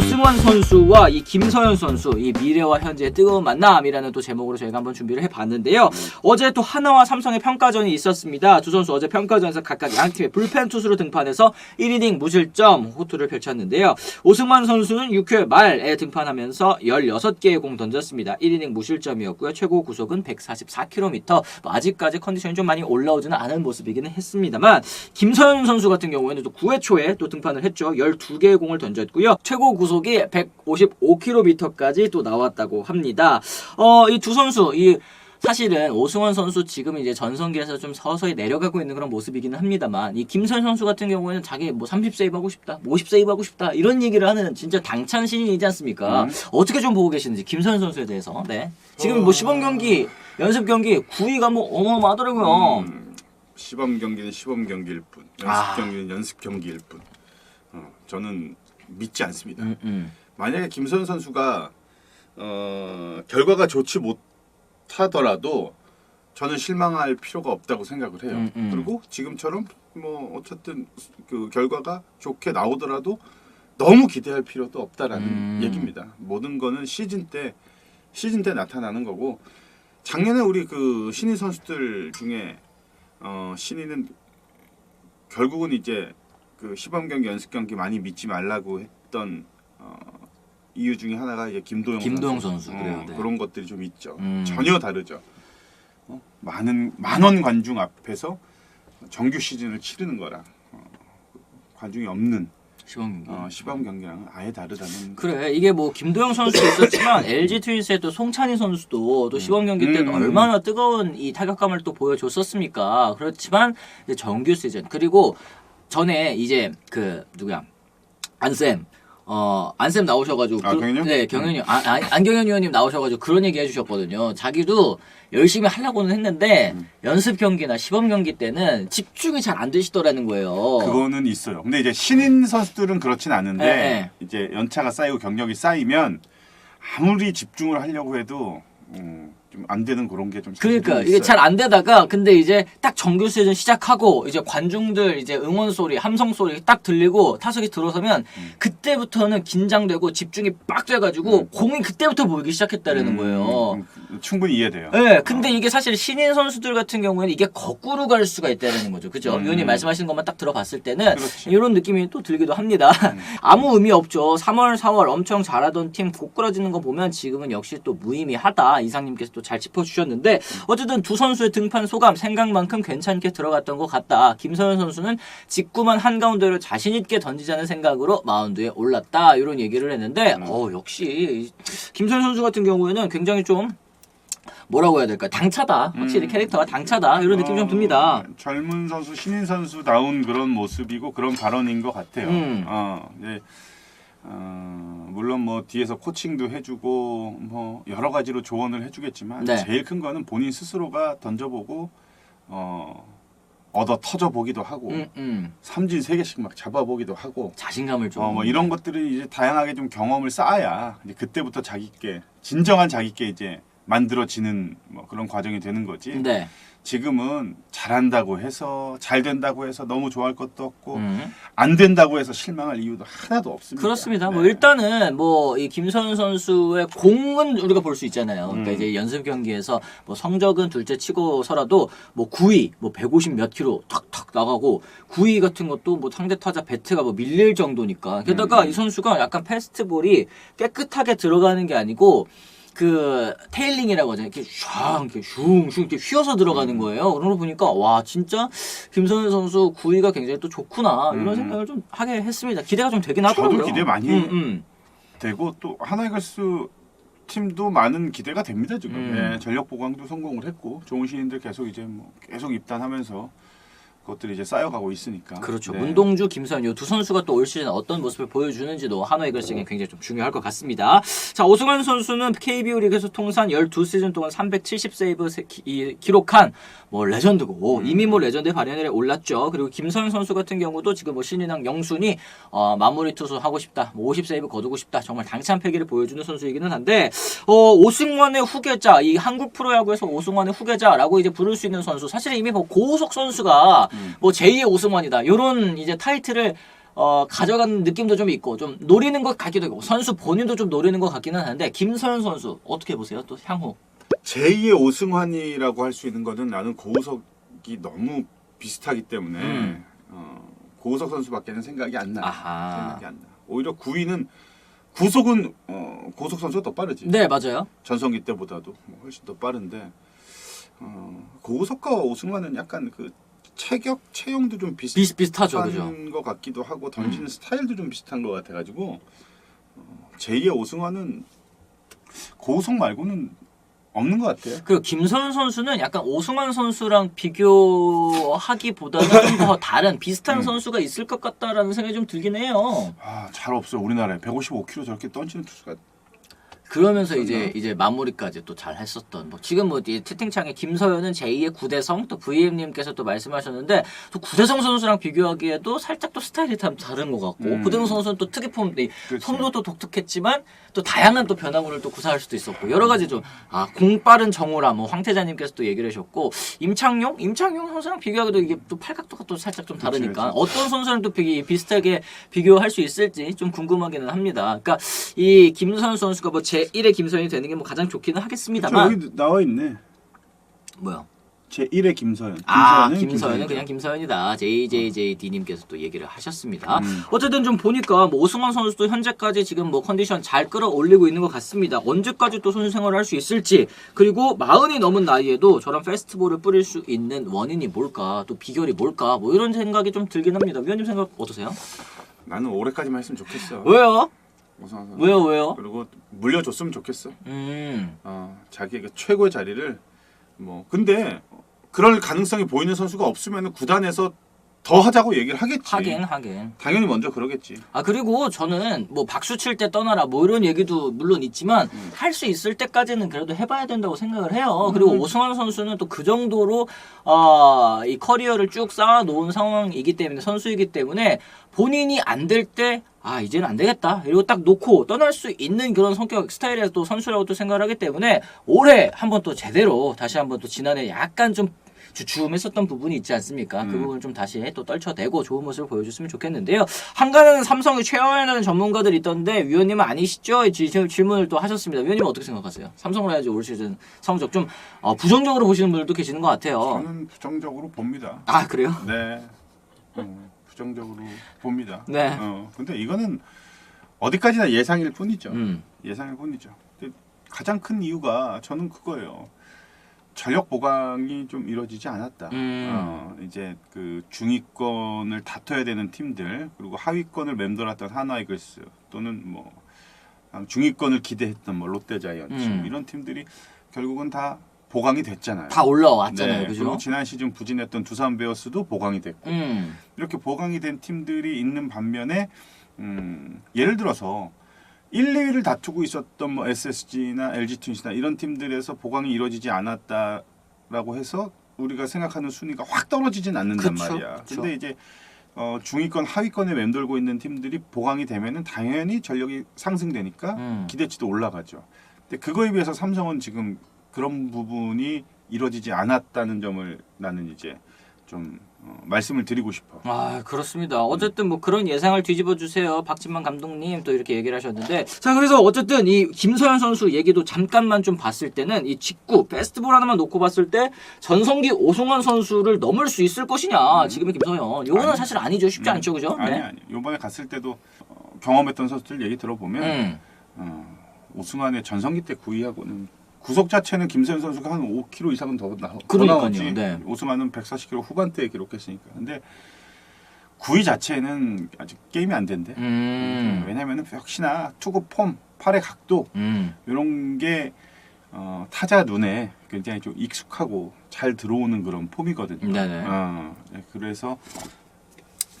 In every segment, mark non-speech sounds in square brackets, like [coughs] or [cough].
오승환 선수와 이 김서현 선수 이 미래와 현재의 뜨거운 만남이라는 또 제목으로 저희가 한번 준비를 해봤는데요. 어제 또 하나와 삼성의 평가전이 있었습니다. 두 선수 어제 평가전에서 각각 양 팀의 불펜 투수로 등판해서 1이닝 무실점 호투를 펼쳤는데요. 오승환 선수는 6회 말에 등판하면서 16개의 공 던졌습니다. 1이닝 무실점이었고요. 최고 구속은 144km. 뭐 아직까지 컨디션이 좀 많이 올라오지는 않은 모습이기는 했습니다만 김서현 선수 같은 경우에는 또 9회 초에 또 등판을 했죠. 12개의 공을 던졌고요. 최고 구속 이 155km까지 또 나왔다고 합니다. 어, 이 두 선수 이 사실은 오승원 선수 지금 이제 전성기에서 좀 서서히 내려가고 있는 그런 모습이기는 합니다만 이 김선 선수 같은 경우에는 자기 뭐 30세이브 하고 싶다, 뭐 50세이브 하고 싶다 이런 얘기를 하는 진짜 당찬 신인이지 않습니까? 어떻게 좀 보고 계시는지 김선 선수에 대해서 네 지금 뭐 시범 경기 연습 경기 9위가 뭐 어마어마하더라고요. 음, 시범 경기는 시범 경기일 뿐, 연습 아. 경기는 연습 경기일 뿐. 어, 저는 믿지 않습니다. 음, 음. 만약에 김선 선수가 어, 결과가 좋지 못하더라도 저는 실망할 필요가 없다고 생각을 해요. 음, 음. 그리고 지금처럼 뭐 어쨌든 그 결과가 좋게 나오더라도 너무 기대할 필요도 없다라는 음. 얘기입니다. 모든 거는 시즌 때 시즌 때 나타나는 거고 작년에 우리 그 신인 선수들 중에 어, 신인은 결국은 이제 그 시범 경기 연습 경기 많이 믿지 말라고 했던 어, 이유 중에 하나가 이제 김도영 김도영 선수, 어, 그래요, 네. 그런 것들이 좀 있죠. 음. 전혀 다르죠. 어? 많은 만원 관중 앞에서 정규 시즌을 치르는 거랑 어, 관중이 없는 시범 경기. 어, 시범 경기랑은 아예 다르다는 그래 이게 뭐 김도영 선수도 있었지만 [coughs] LG 트윈스의 또 송찬희 선수도 또 시범 경기 때는 음. 얼마나 뜨거운 이 타격감을 또 보여줬었습니까? 그렇지만 이제 정규 시즌 그리고 전에 이제 그 누구야 안쌤 어 안쌤 나오셔가지고 아, 경현이 형? 네 경현이 형. 아, 아, 안경현 의원님 나오셔가지고 그런 얘기 해주셨거든요. 자기도 열심히 하려고는 했는데 음. 연습 경기나 시범 경기 때는 집중이 잘 안 되시더라는 거예요. 그거는 있어요. 근데 이제 신인 선수들은 그렇진 않은데 네, 이제 연차가 쌓이고 경력이 쌓이면 아무리 집중을 하려고 해도 음, 좀 안 되는 그런 게 좀 그러니까 이게 잘 안 되다가 근데 이제 딱 정규 시즌 시작하고 이제 관중들 이제 응원 소리, 함성 소리 딱 들리고 타석에 들어서면 음. 그때부터는 긴장되고 집중이 빡 돼가지고 공이 그때부터 보이기 시작했다라는 거예요. 음, 충분히 이해돼요. 예, 근데 이게 사실 신인 선수들 같은 경우에는 이게 거꾸로 갈 수가 있다는 거죠. 그죠? 음. 위원님 말씀하시는 것만 딱 들어봤을 때는 그렇지. 이런 느낌이 또 들기도 합니다. [laughs] 아무 의미 없죠. 3월, 4월 엄청 잘하던 팀 고꾸라지는 거 보면 지금은 역시 또 무의미하다. 이상님께서 또잘 짚어주셨는데 어쨌든 두 선수의 등판 소감 생각만큼 괜찮게 들어갔던 것 같다. 김서현 선수는 직구만 한가운데로 자신 있게 던지자는 생각으로 마운드에 올랐다. 이런 얘기를 했는데 어 역시 김서현 선수 같은 경우에는 굉장히 좀 뭐라고 해야 될까 당차다 확실히 음. 캐릭터가 당차다 이런 느낌이 좀 듭니다 어, 젊은 선수, 신인 선수다운 그런 모습이고 그런 발언인 것 같아요. 음. 어, 네. 어, 물론 뭐 뒤에서 코칭도 해주고 뭐 여러 가지로 조언을 해주겠지만 네. 제일 큰 거는 본인 스스로가 던져보고 어, 얻어 터져 보기도 하고 음, 음. 삼진 세 개씩 막 잡아 보기도 하고 자신감을 좀 어, 뭐 이런 것들을 이제 다양하게 좀 경험을 쌓아야 이제 그때부터 자기께 진정한 자기께 이제 만들어지는 뭐 그런 과정이 되는 거지. 네. 지금은 잘한다고 해서 잘 된다고 해서 너무 좋아할 것도 없고 음. 안 된다고 해서 실망할 이유도 하나도 없습니다. 그렇습니다. 뭐 네. 일단은 뭐 이 김선 선수의 공은 우리가 볼 수 있잖아요. 그러니까 음. 이제 연습 경기에서 뭐 성적은 둘째 치고서라도 뭐 9위, 뭐 150 몇 킬로 탁탁 나가고 9위 같은 것도 뭐 상대 타자 배트가 뭐 밀릴 정도니까. 게다가 음. 이 선수가 약간 패스트볼이 깨끗하게 들어가는 게 아니고 그 테일링이라고 하잖아요. 이렇게 슝 이렇게 슝 슝 이렇게 휘어서 들어가는 음. 거예요. 그런 거 보니까 와 진짜 김선우 선수 구위가 굉장히 또 좋구나 이런 음. 생각을 좀 하게 했습니다. 기대가 좀 되긴 하더라고요. 저도 기대 많이 음, 음. 되고 또 하나이글스 팀도 많은 기대가 됩니다 지금. 음. 예, 전력 보강도 성공을 했고 좋은 신인들 계속 이제 뭐 계속 입단하면서 그 것들이 이제 쌓여가고 있으니까. 그렇죠. 네. 문동주, 김선 이두 선수가 또 올 시즌 어떤 모습을 보여주는지도 한화 이글스에게 굉장히 좀 중요할 것 같습니다. 자 오승환 선수는 KBO 리그에서 통산 12시즌 동안 370 세이브 세- 기- 이- 기록한 뭐 레전드고 음. 이미 뭐 레전드 발현에 올랐죠. 그리고 김선 선수 같은 경우도 지금 뭐 신인왕 영순이 어, 마무리 투수 하고 싶다, 뭐 50 세이브 거두고 싶다, 정말 당찬 패기를 보여주는 선수이기는 한데 어, 오승환의 후계자, 이 한국 프로야구에서 오승환의 후계자라고 이제 부를 수 있는 선수 사실 이미 뭐 고우석 선수가 음. 뭐 제2의 오승환이다. 요런 이제 타이틀을 어, 가져가는 느낌도 좀 있고 좀 노리는 것 같기도 하고 선수 본인도 좀 노리는 것 같기는 하는데 김서현 선수 어떻게 보세요? 또 향후 제2의 오승환이라고 할 수 있는 거는 나는 고우석이 너무 비슷하기 때문에 음. 어, 고우석 선수밖에는 생각이 안 나. 생각이 안 나. 오히려 9위는 구속은 어, 고우석 선수가 더 빠르지. 네 맞아요. 전성기 때보다도 뭐 훨씬 더 빠른데 어, 고우석과 오승환은 약간 그 체격 체형도 좀 비슷한 비슷비슷하죠, 그죠? 것 같기도 하고 던지는 음. 스타일도 좀 비슷한 것 같아가지고 어, 제2의 오승환은 고우석 말고는 없는 것 같아요. 그리고 김서현 선수는 약간 오승환 선수랑 비교하기보다는 좀 더 다른 비슷한 음. 선수가 있을 것 같다라는 생각이 좀 들긴 해요. 아, 잘 없어요. 우리나라에 155kg 저렇게 던지는 투수가 그러면서? 이제 이제 마무리까지 또 잘 했었던 뭐 지금 뭐이 채팅창에 김서현은 제2의 구대성 또 VM님께서 또 말씀하셨는데 또 구대성 선수랑 비교하기에도 살짝 또 스타일이 참 다른 것 같고 음. 구대성 선수는 또 특이폼 이 그렇지. 성도도 독특했지만 또 다양한 또 변화물을 또 구사할 수도 있었고 여러 가지 좀아 공빠른 정우라 뭐 황태자님께서 또 얘기를 하셨고 임창용 임창용 선수랑 비교하기도 이게 또 팔각도가 또 살짝 좀 그렇지, 다르니까 그렇지. 어떤 선수랑 또 비, 비슷하게 비교할 수 있을지 좀 궁금하기는 합니다. 그러니까 이 김서현 선수가 뭐제 1의 김서현이 되는 게 뭐 가장 좋기는 하겠습니다만 여기 나와 있네. 뭐요? 제 1의 김서현. 아 김서현은 김서현은 김서현이죠. 그냥 김서현이다. JJJD님께서 또 얘기를 하셨습니다. 음. 어쨌든 좀 보니까 뭐 오승환 선수도 현재까지 지금 뭐 컨디션 잘 끌어올리고 있는 것 같습니다. 언제까지 또 선수 생활을 할 수 있을지 그리고 마흔이 넘은 나이에도 저런 페스티벌을 뿌릴 수 있는 원인이 뭘까 또 비결이 뭘까 뭐 이런 생각이 좀 들긴 합니다. 위원님 생각 어떠세요? 나는 올해까지만 했으면 좋겠어. 왜요? 오승환 선수. 왜요? 왜요? 그리고 물려줬으면 좋겠어. 음 어, 자기의 그 최고의 자리를 뭐 근데 그럴 가능성이 보이는 선수가 없으면 구단에서 더 하자고 얘기를 하겠지. 하긴 하긴. 당연히 먼저 그러겠지. 아 그리고 저는 뭐 박수 칠 때 떠나라 뭐 이런 얘기도 물론 있지만 음. 할수 있을 때까지는 그래도 해봐야 된다고 생각을 해요. 그리고 음. 오승환 선수는 또 그 정도로 어, 이 커리어를 쭉 쌓아놓은 상황이기 때문에 선수이기 때문에 본인이 안 될 때 아 이제는 안 되겠다 이러고 딱 놓고 떠날 수 있는 그런 성격 스타일의 또 선수라고 또 생각을 하기 때문에 올해 한번 또 제대로 다시 한번 또 지난해 약간 좀 주춤했었던 부분이 있지 않습니까? 그 음. 부분을 좀 다시 또 떨쳐내고 좋은 모습을 보여줬으면 좋겠는데요. 한간은 삼성이 최연하는 전문가들이 있던데 위원님은 아니시죠? 지- 질문을 또 하셨습니다. 위원님은 어떻게 생각하세요? 삼성을 해야지 올 시즌 성적 좀 어, 부정적으로 보시는 분들도 계시는 것 같아요. 저는 부정적으로 봅니다. 아 그래요? 네. 어, 부정적으로 봅니다. 네. 어, 근데 이거는 어디까지나 예상일 뿐이죠. 음. 예상일 뿐이죠. 근데 가장 큰 이유가 저는 그거예요. 전력 보강이 좀 이루어지지 않았다. 음. 어, 이제 그 중위권을 다퉈야 되는 팀들 그리고 하위권을 맴돌았던 하나이글스 또는 뭐 아, 중위권을 기대했던 뭐 롯데자이언츠 음. 이런 팀들이 결국은 다 보강이 됐잖아요. 다 올라왔잖아요, 네, 그죠? 그리고 지난 시즌 부진했던 두산 베어스도 보강이 됐고 음. 이렇게 보강이 된 팀들이 있는 반면에 음, 예를 들어서 1, 2위를 다투고 있었던 뭐 SSG나 LG 트윈스나 이런 팀들에서 보강이 이루어지지 않았다라고 해서 우리가 생각하는 순위가 확 떨어지진 않는단 그쵸, 말이야. 그쵸. 근데 이제 어, 중위권 하위권에 맴돌고 있는 팀들이 보강이 되면은 당연히 전력이 상승되니까 음. 기대치도 올라가죠. 근데 그거에 비해서 삼성은 지금 그런 부분이 이루어지지 않았다는 점을 나는 이제 좀 어, 말씀을 드리고 싶어. 아 그렇습니다. 어쨌든 뭐 그런 예상을 뒤집어 주세요. 박진만 감독님 또 이렇게 얘기를 하셨는데 자 그래서 어쨌든 이 김서현 선수 얘기도 잠깐만 좀 봤을 때는 이 직구 페스티벌 하나만 놓고 봤을 때 전성기 오승환 선수를 넘을 수 있을 것이냐 지금의 김서현 이거는 아니. 사실 아니죠 쉽지 음. 않죠 그죠? 아니 아니. 요번에 갔을 때도 어, 경험했던 선수들 얘기 들어보면 음. 어, 오승환의 전성기 때 9위하고는 구속 자체는 김세현 선수가 한 5kg 이상은 더, 나, 더 그러니까요, 나오지. 네. 오승환은 140kg 후반대에 기록했으니까. 근데 9위 자체는 아직 게임이 안 된대. 음. 왜냐면은 역시나 투구 폼, 팔의 각도 음. 이런 게 어, 타자 눈에 굉장히 좀 익숙하고 잘 들어오는 그런 폼이거든요. 네네. 어, 네, 그래서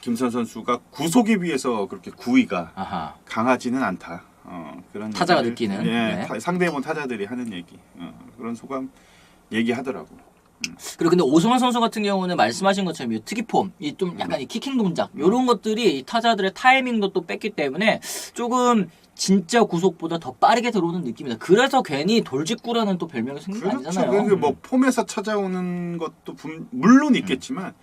김선 선수가 구속에 비해서 그렇게 9위가 아하. 강하지는 않다. 어, 그런 타자가 얘기를- 느끼는, 예, 네. 타- 상대해본 타자들이 하는 얘기 어, 그런 소감 얘기하더라고. 그리고 근데 오승환 선수 같은 경우는 말씀하신 것처럼 이 특이폼, 이 좀 약간 이 키킹 동작 이런 것들이 이 타자들의 타이밍도 또 뺐기 때문에 조금 진짜 구속보다 더 빠르게 들어오는 느낌이다. 그래서 괜히 돌직구라는 또 별명이 생긴 거 그렇죠. 그뭐 폼에서 찾아오는 것도 분- 물론 있겠지만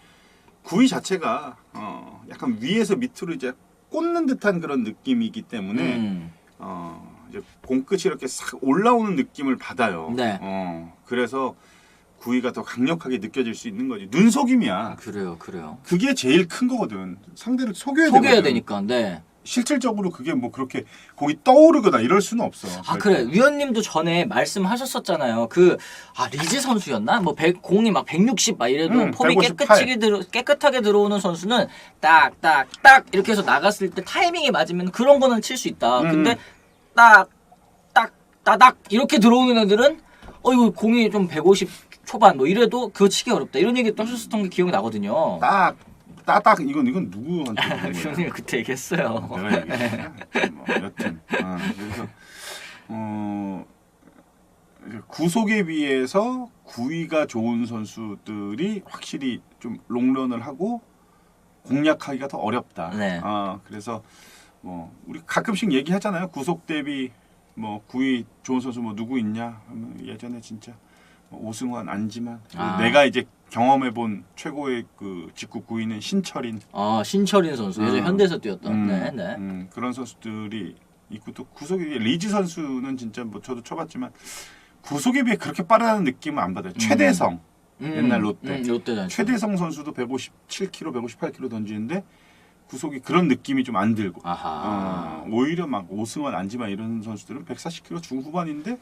구위 자체가 어, 약간 위에서 밑으로 이제 꽂는 듯한 그런 느낌이기 때문에 음. 어, 이제 공끝이 이렇게 싹 올라오는 느낌을 받아요. 네. 어, 그래서 구위가 더 강력하게 느껴질 수 있는 거지. 눈 속임이야. 그래요, 그래요. 그게 제일 큰 거거든. 상대를 속여야 속여야 되거든. 되니까, 네. 실질적으로 그게 뭐 그렇게 공이 떠오르거나 이럴 수는 없어. 아. 그래 위원님도 전에 말씀하셨었잖아요. 그 아 리즈 선수였나? 뭐 100, 공이 막 160 막 이래도 음, 폼이 158. 깨끗하게 들어 깨끗하게 들어오는 선수는 딱 딱 딱 이렇게 해서 나갔을 때 타이밍이 맞으면 그런 거는 칠 수 있다. 음. 근데 딱 딱 따닥 이렇게 들어오는 애들은 어 이거 공이 좀 150 초반 뭐 이래도 그거 치기 어렵다. 이런 얘기 또 하셨었던 게 기억이 나거든요. 딱 따딱 이건 이건 누구한테 아, 거야? 위원님 그때 얘기했어요. 내가 얘기했나? 뭐 여튼 아, 그래서 어 구속에 비해서 구위가 좋은 선수들이 확실히 좀 롱런을 하고 공략하기가 더 어렵다. 네. 아 그래서 뭐 우리 가끔씩 얘기하잖아요. 구속 대비 뭐 구위 좋은 선수 뭐 누구 있냐? 하면 예전에 진짜 뭐 오승환, 안지만 아. 내가 이제 경험해본 최고의 그 직구 구위는 신철인. 아 신철인 선수 예전 음. 현대에서 뛰었던. 음, 네, 네. 음, 그런 선수들이 있고 또 구속에 리즈 선수는 진짜 뭐 저도 쳐봤지만 구속에 비해 그렇게 빠르다는 느낌은 안 받아요. 최대성, 음, 옛날 롯데. 음, 롯데 전 최대성 선수도 157km, 158km 던지는데 구속이 그런 느낌이 좀 안 들고 아하. 어, 오히려 막 오승환, 안지만 이런 선수들은 140km 중후반인데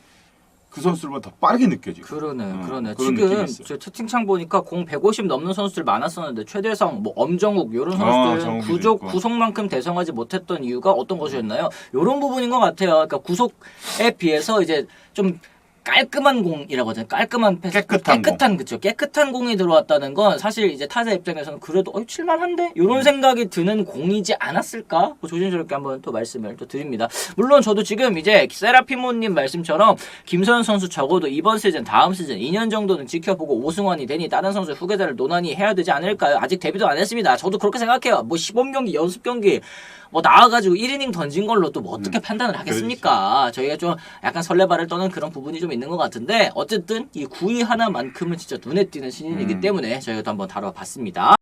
그 선수들보다 더 빠르게 느껴지고. 그러네, 어, 그러네. 지금. 저 채팅창 보니까 공 150 넘는 선수들 많았었는데 최대성, 뭐 엄정욱 이런 어, 선수들은 정욱이도 구속 있고. 구속만큼 대성하지 못했던 이유가 어떤 것이었나요? 이런 부분인 것 같아요. 그러니까 구속에 비해서 이제 좀 깔끔한 공이라고 하잖아요. 깔끔한 패스, 깨끗한 공. 깨끗한 그죠. 깨끗한 공이 들어왔다는 건 사실 이제 타자 입장에서는 그래도 어 칠만한데 이런 음. 생각이 드는 공이지 않았을까? 뭐 조심스럽게 한번 또 말씀을 또 드립니다. 물론 저도 지금 이제 세라피모님 말씀처럼 김서현 선수 적어도 이번 시즌, 다음 시즌 2년 정도는 지켜보고 오승환이 되니 다른 선수 후계자를 논란이 해야 되지 않을까요? 아직 데뷔도 안 했습니다. 저도 그렇게 생각해요. 뭐 시범 경기, 연습 경기 뭐 나와가지고 1이닝 던진 걸로 또 뭐 어떻게 판단을 하겠습니까? 저희가 좀 약간 설레발을 떠는 그런 부분이 좀 있는 것 같은데 어쨌든 이 9위 하나만큼은 진짜 눈에 띄는 신인이기 음. 때문에 저희가 또 한번 다뤄봤습니다.